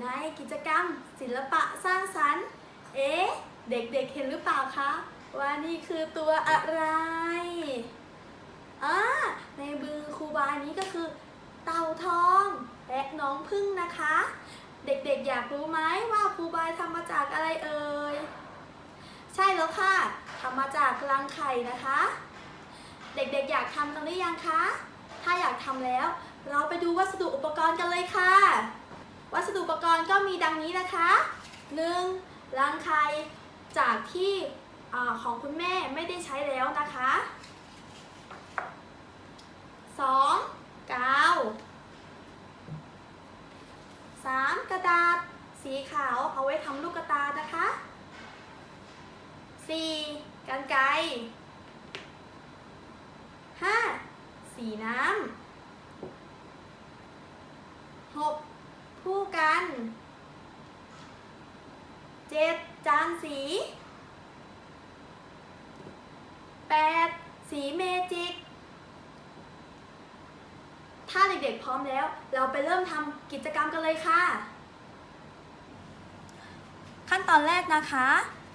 ในกิจกรรม ศิลปะสร้างสรรค์ เอ๊ะ เด็กๆเห็นหรือเปล่าคะ ว่านี่คือตัวอะไรอ่าในมือครูบานี้ก็คือ เต่าทองและน้องพึ่งนะคะ เด็กๆอยากรู้ไหมว่าครูบาทำมาจากอะไรเอ่ย ใช่แล้วค่ะทำมาจากรังไข่นะคะ เด็กๆอยากทำกันหรือยังคะ ถ้าอยากทำแล้ว เราไปดูวัสดุอุปกรณ์กันเลยค่ะ วัสดุอุปกรณ์ก็มีดังนี้นะคะ 1. รังไข่จากที่อของคุณแม่ไม่ได้ใช้แล้วนะคะ 2. กาว 3. กระดาษสีขาวเอาไว้ทำลูกกระตานะคะ 4. กันไกร 5. สีน้ำ 6. ผู้กัน 7. จานสี 8. สีเมจิก ถ้าเด็กๆพร้อมแล้ว เราไปเริ่มทำกิจกรรมกันเลยค่ะ ขั้นตอนแรกนะคะ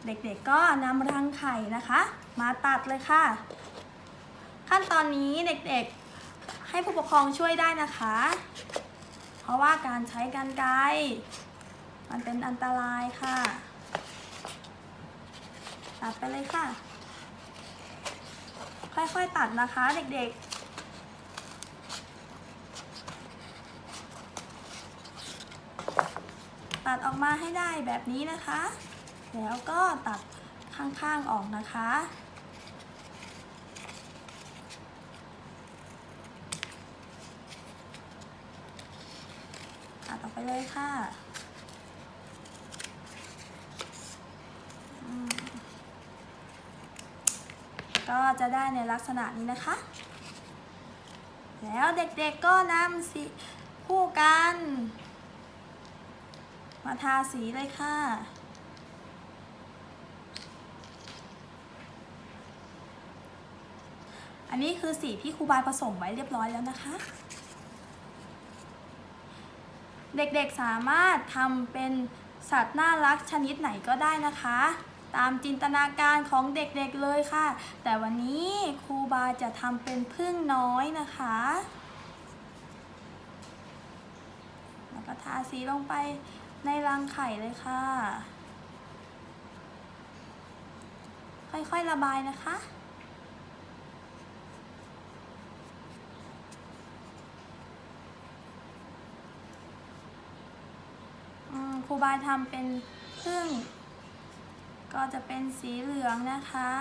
เด็กๆก็นำรังไข่นะคะ มาตัดเลยค่ะ ขั้นตอนนี้เด็กๆให้ผู้ปกครองช่วยได้นะคะ เพราะว่าการใช้กรรไกรมันเป็นอันตรายค่ะ ตัดไปเลยค่ะ ค่อยๆตัดนะคะเด็กๆตัดออกมาให้ได้แบบนี้นะคะ แล้วก็ตัดข้างๆออกนะคะ ตัดออก ไปเลยค่ะก็จะได้ในลักษณะนี้นะคะ แล้วเด็กๆก็นำสีคู่กัน มาทาสีเลยค่ะ อันนี้คือสีที่ครูบาผสมไว้เรียบร้อยแล้วนะคะ เด็กๆสามารถทำเป็นสัตว์น่ารักชนิดไหนก็ได้นะคะ ตามจินตนาการของเด็กๆเลยค่ะ แต่วันนี้ครูบาจะทำเป็นพึ่งน้อยนะคะ แล้วก็ทาสีลงไปในรังไข่เลยค่ะ ค่อยๆระบายนะคะ ครูบาทำเป็นพึ่ง ก็จะเป็นสีเหลืองนะคะ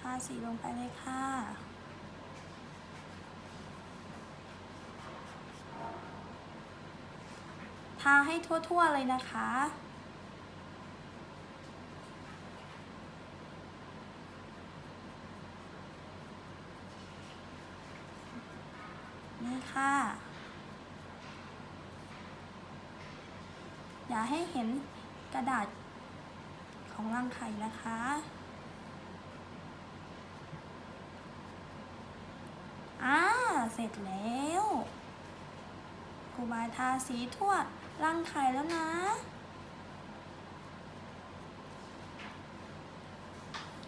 ทาสีลงไปเลยค่ะทาให้ทั่วๆเลยนะคะ ค่ะ อย่าให้เห็นกระดาษของรังไข่นะคะ อ่า เสร็จแล้วครูบายทาสีทั่วรังไข่แล้วนะ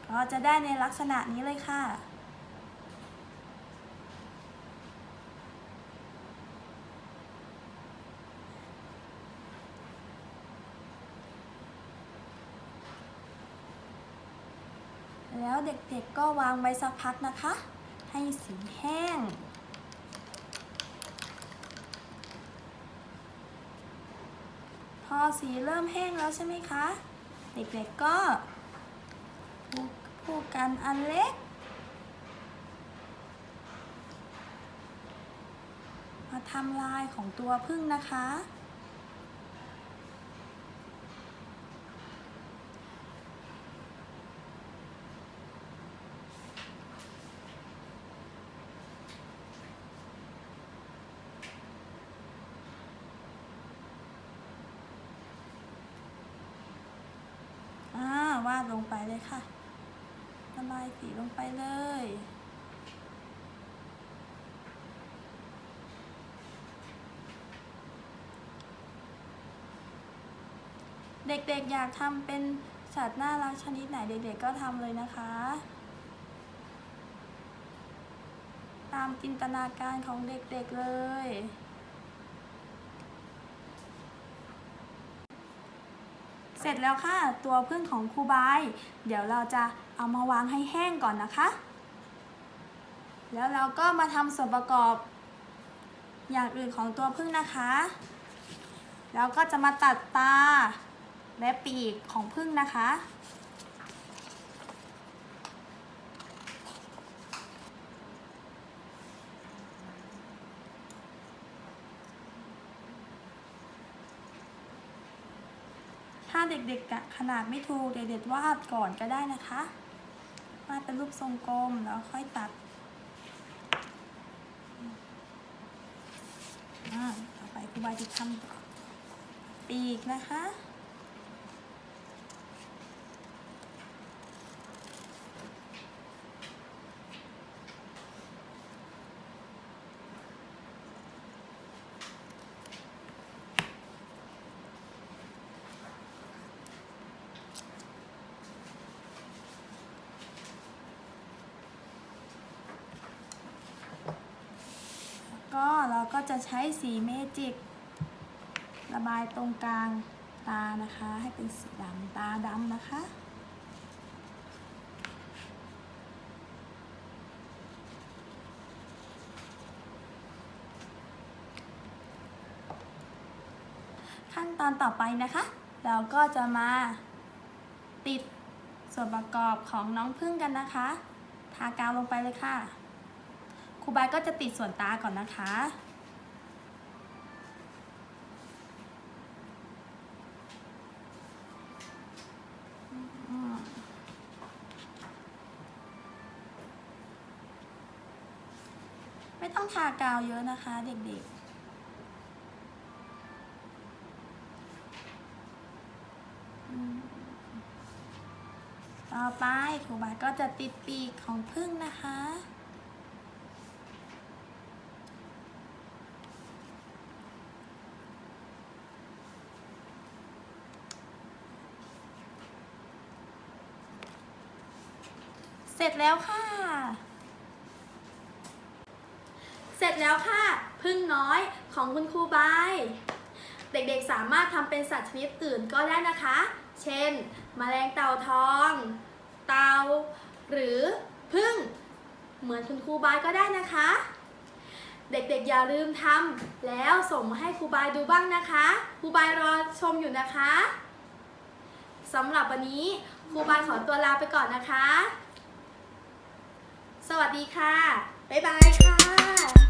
ก็จะได้ในลักษณะนี้เลยค่ะ แล้วเด็กๆก็วางไว้สักพักนะคะ ให้สีแห้ง พอสีเริ่มแห้งแล้วใช่ไหมคะ เด็กๆก็ผูกผูกกันอันเล็กมาทำลายของตัวพึ่งนะคะ งไปเลยค่ะละลายสีลงไปเลย เด็กๆอยากทำเป็นสัตว์น่ารักชนิดไหนเด็กๆก็ทำเลยนะคะ ตามจินตนาการของเด็กๆเลย เสร็จแล้วค่ะ ตัวพึ่งของครูบาย เดี๋ยวเราจะเอามาวางให้แห้งก่อนนะคะ แล้วเราก็มาทำส่วนประกอบ อย่างอื่นของตัวพึ่งนะคะ แล้วก็จะมาตัดตาและปีกของพึ่งนะคะ ถ้าเด็กๆกะขนาดไม่ถูกเด็กๆวาดก่อนก็ได้นะคะวาดเป็นรูปทรงกลมแล้วค่อยตัดต่อไปครูบาจะทำปีกนะคะ ก็เราก็จะใช้สีเมจิก ระบายตรงกลางตานะคะ ให้เป็นสีดำตาดำนะคะขั้นตอนต่อไปนะคะ เราก็จะมาติดส่วนประกอบของน้องพึ่งกันนะคะ ทากาวลงไปเลยค่ะ รูบาก็จะติดส่วนตาก่อนนะคะไม่ต้องทากาวเยอะนะคะ เด็กๆต่อไปครูบาก็จะติดปีกของพึ่งนะคะ เสร็จแล้วค่ะ เสร็จแล้วค่ะ พึ่งน้อยของคุณครูบายเด็กๆสามารถทำเป็นสัตว์ชนิดอื่นก็ได้นะคะ เช่นแมลงเต่าทอง เต่าหรือพึ่ง เหมือนคุณครูบายก็ได้นะคะ เด็กๆอย่าลืมทำแล้วส่งมาให้ครูบายดูบ้างนะคะครูบายรอชมอยู่นะคะสำหรับวันนี้ครูบายขอตัวลาไปก่อนนะคะ สวัสดีค่ะ บ๊ายบายค่ะ